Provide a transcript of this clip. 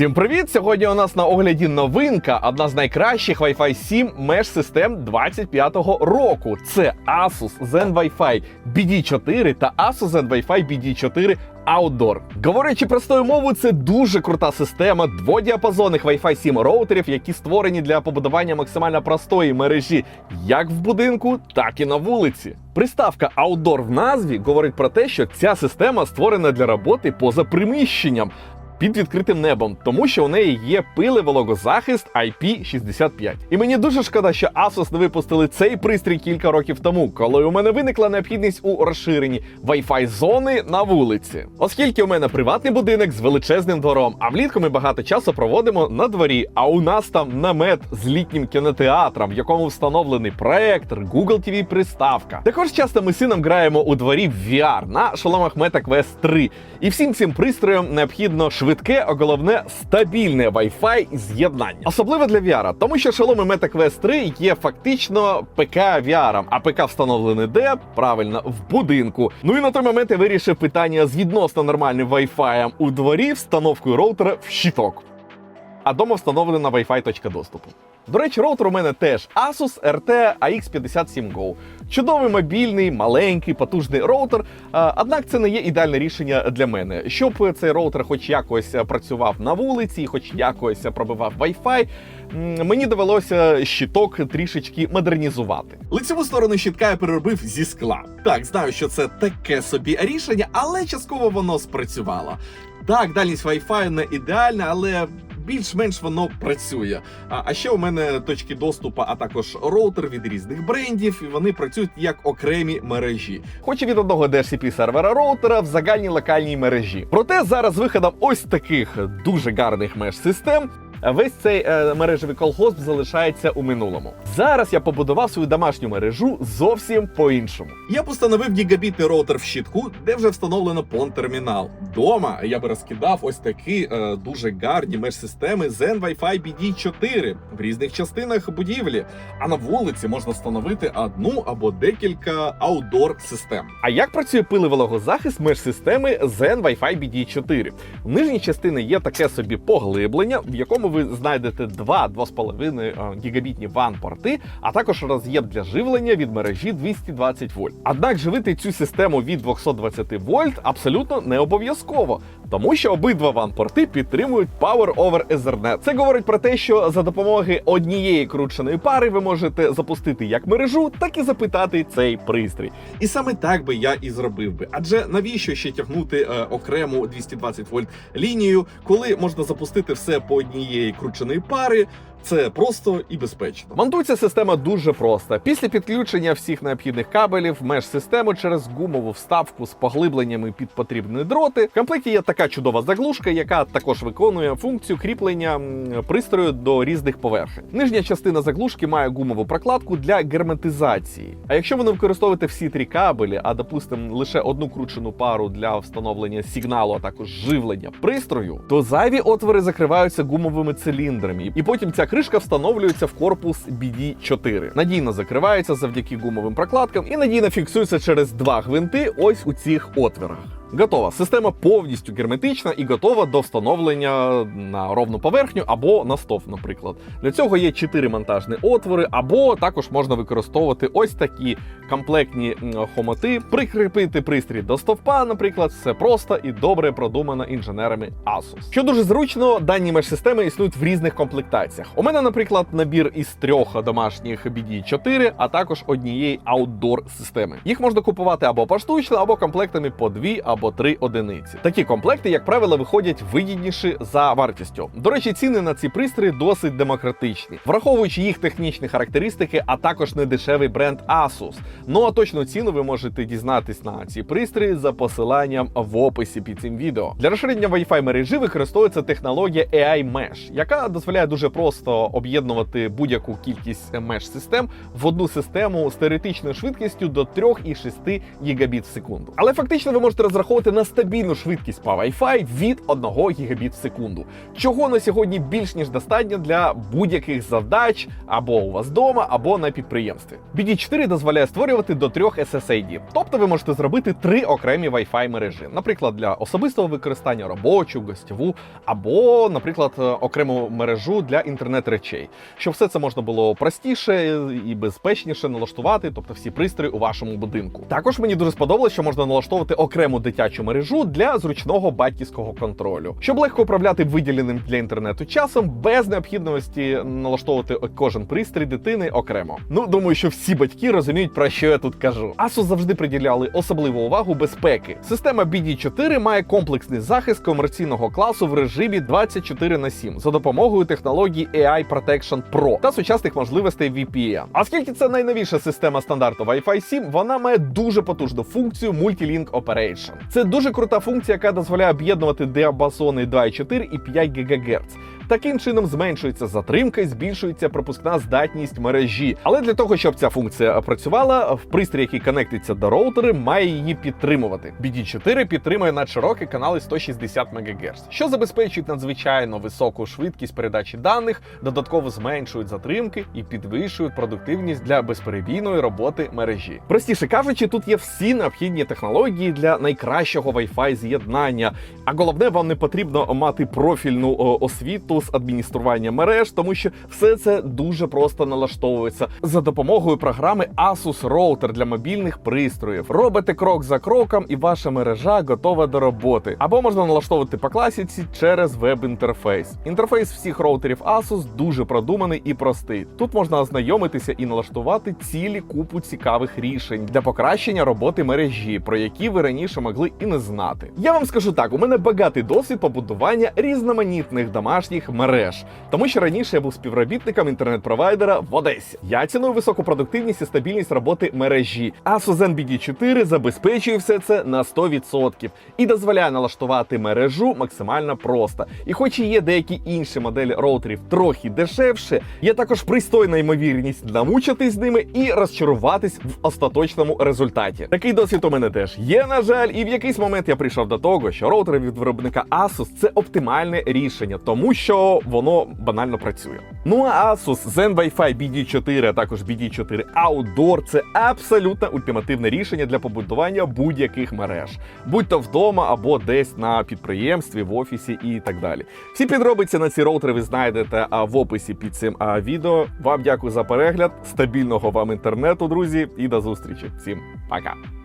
Всім привіт! Сьогодні у нас на огляді новинка, одна з найкращих Wi-Fi 7 меж систем 25-го року. Це Asus Zen Wi-Fi BD4 та Asus Zen Wi-Fi BD4 Outdoor. Говорячи простою мовою, це дуже крута система дводіапазонних Wi-Fi 7 роутерів, які створені для побудування максимально простої мережі як в будинку, так і на вулиці. Приставка Outdoor в назві говорить про те, що ця система створена для роботи поза приміщенням під відкритим небом, тому що у неї є пили вологозахист IP65. І мені дуже шкода, що Asus не випустили цей пристрій кілька років тому, коли у мене виникла необхідність у розширенні Wi-Fi зони на вулиці. Оскільки у мене приватний будинок з величезним двором, а влітку ми багато часу проводимо на дворі. А у нас там намет з літнім кінотеатром, в якому встановлений проектор, Google TV приставка. Також часто ми сином граємо у дворі в VR на шоломах Meta Quest 3. І всім цим пристроям необхідно швидке, а головне стабільне Wi-Fi з'єднання. Особливо для VR, тому що шаломи Meta Quest 3 є фактично ПК VR, а ПК встановлений де? Правильно, в будинку. Ну і на той момент я вирішив питання з відносно нормальним Wi-Fi у дворі встановкою роутера в щиток. А дома встановлена Wi-Fi точка доступу. До речі, роутер у мене теж Asus RT AX57 Go. Чудовий мобільний, маленький, потужний роутер. Однак це не є ідеальне рішення для мене. Щоб цей роутер хоч якось працював на вулиці, хоч якось пробивав Wi-Fi, мені довелося щиток трішечки модернізувати. Лицеву сторону щитка я переробив зі скла. Так, знаю, що це таке собі рішення, але частково воно спрацювало. Так, дальність Wi-Fi не ідеальна, але більш-менш воно працює. А, а ще у мене точки доступу, а також роутер від різних брендів, і вони працюють як окремі мережі. Хоч і від одного DHCP сервера роутера в загальній локальній мережі. Проте зараз виходом ось таких дуже гарних меж систем. Весь цей е, мережевий колгосп залишається у минулому. Зараз я побудував свою домашню мережу зовсім по-іншому. Я постановив гігабітний роутер в щитку, де вже встановлено пон-термінал. Дома я би розкидав ось такі е, дуже гарні меж-системи Zen Wi-Fi BD4 в різних частинах будівлі. А на вулиці можна встановити одну або декілька аутдор систем. А як працює пиливологозахист меж-системи Zen Wi-Fi BD4? В нижній частині є таке собі поглиблення, в якому ви знайдете два 2,5 гігабітні WAN-порти, а також роз'єм для живлення від мережі 220 вольт. Однак живити цю систему від 220 вольт абсолютно не обов'язково, тому що обидва WAN-порти підтримують Power over Ethernet. Це говорить про те, що за допомогою однієї крученої пари ви можете запустити як мережу, так і запитати цей пристрій. І саме так би я і зробив би. Адже навіщо ще тягнути е, окрему 220 вольт лінію, коли можна запустити все по однієї крученої пари. Це просто і безпечно. Монтується система дуже просто. Після підключення всіх необхідних кабелів меж систему через гумову вставку з поглибленнями під потрібні дроти. В комплекті є така чудова заглушка, яка також виконує функцію кріплення пристрою до різних поверхень. Нижня частина заглушки має гумову прокладку для герметизації. А якщо ви не використовуєте всі три кабелі, а допустимо лише одну кручену пару для встановлення сигналу, а також живлення пристрою, то зайві отвори закриваються гумовими циліндрами, і потім ця кришка встановлюється в корпус BD4. Надійно закривається завдяки гумовим прокладкам і надійно фіксується через два гвинти ось у цих отворах. Готова. Система повністю герметична і готова до встановлення на ровну поверхню або на стов, наприклад. Для цього є чотири монтажні отвори, або також можна використовувати ось такі комплектні хомоти, прикріпити пристрій до стовпа, наприклад, все просто і добре продумано інженерами Asus. Що дуже зручно, дані меж-системи існують в різних комплектаціях. У мене, наприклад, набір із трьох домашніх BD4, а також однієї аутдор системи. Їх можна купувати або поштучно, або комплектами по дві або три одиниці. Такі комплекти, як правило, виходять вигідніші за вартістю. До речі, ціни на ці пристрої досить демократичні, враховуючи їх технічні характеристики, а також недешевий бренд Asus. Ну а точну ціну ви можете дізнатись на ці пристрої за посиланням в описі під цим відео. Для розширення Wi-Fi мережі використовується технологія AI Mesh, яка дозволяє дуже просто об'єднувати будь-яку кількість меж систем в одну систему з теоретичною швидкістю до 3,6 гігабіт в секунду. Але фактично ви можете розраховувати розраховувати на стабільну швидкість по Wi-Fi від 1 гігабіт в секунду, чого на сьогодні більш ніж достатньо для будь-яких завдач або у вас вдома, або на підприємстві. BD4 дозволяє створювати до трьох SSID, тобто ви можете зробити три окремі Wi-Fi мережі, наприклад, для особистого використання робочу, гостьову, або, наприклад, е, окрему мережу для інтернет речей, щоб все це можна було простіше і безпечніше налаштувати, тобто всі пристрої у вашому будинку. Також мені дуже сподобалось, що можна налаштовувати окрему дитячу мережу для зручного батьківського контролю, щоб легко управляти виділеним для інтернету часом без необхідності налаштовувати кожен пристрій дитини окремо. Ну думаю, що всі батьки розуміють про що я тут кажу. Asus завжди приділяли особливу увагу безпеки. Система BD4 має комплексний захист комерційного класу в режимі 24 на 7 за допомогою технології AI Protection Pro та сучасних можливостей VPN. Оскільки це найновіша система стандарту Wi-Fi 7, вона має дуже потужну функцію Multi-Link Operation. Це дуже крута функція, яка дозволяє об'єднувати діапазони 2,4 і 5 ГГц. Таким чином зменшується затримка і збільшується пропускна здатність мережі. Але для того, щоб ця функція працювала, в пристрій, який конектиться до роутери, має її підтримувати. BD4 підтримує надширокі канали 160 МГц, що забезпечують надзвичайно високу швидкість передачі даних, додатково зменшують затримки і підвищують продуктивність для безперебійної роботи мережі. Простіше кажучи, тут є всі необхідні технології для найкращого Wi-Fi з'єднання. А головне, вам не потрібно мати профільну освіту з адміністрування мереж, тому що все це дуже просто налаштовується за допомогою програми Asus Router для мобільних пристроїв. Робите крок за кроком, і ваша мережа готова до роботи. Або можна налаштовувати по класіці через веб-інтерфейс. Інтерфейс всіх роутерів Asus дуже продуманий і простий. Тут можна ознайомитися і налаштувати цілі купу цікавих рішень для покращення роботи мережі, про які ви раніше могли і не знати. Я вам скажу так: у мене багатий досвід побудування різноманітних домашніх мереж, тому що раніше я був співробітником інтернет-провайдера в Одесі. Я ціную високу продуктивність і стабільність роботи мережі. Asus NBD4 забезпечує все це на 100% і дозволяє налаштувати мережу максимально просто. І хоч і є деякі інші моделі роутерів трохи дешевше, є також пристойна ймовірність намучитись з ними і розчаруватись в остаточному результаті. Такий досвід у мене теж є, на жаль, і в якийсь момент я прийшов до того, що роутери від виробника Asus це оптимальне рішення, тому що воно банально працює. Ну а Asus Zen Wi-Fi BD4, а також BD4 Outdoor це абсолютно ультимативне рішення для побудування будь-яких мереж, будь то вдома або десь на підприємстві, в офісі і так далі. Всі підробиці на ці роутери ви знайдете в описі під цим відео. Вам дякую за перегляд, стабільного вам інтернету, друзі, і до зустрічі. Всім пока!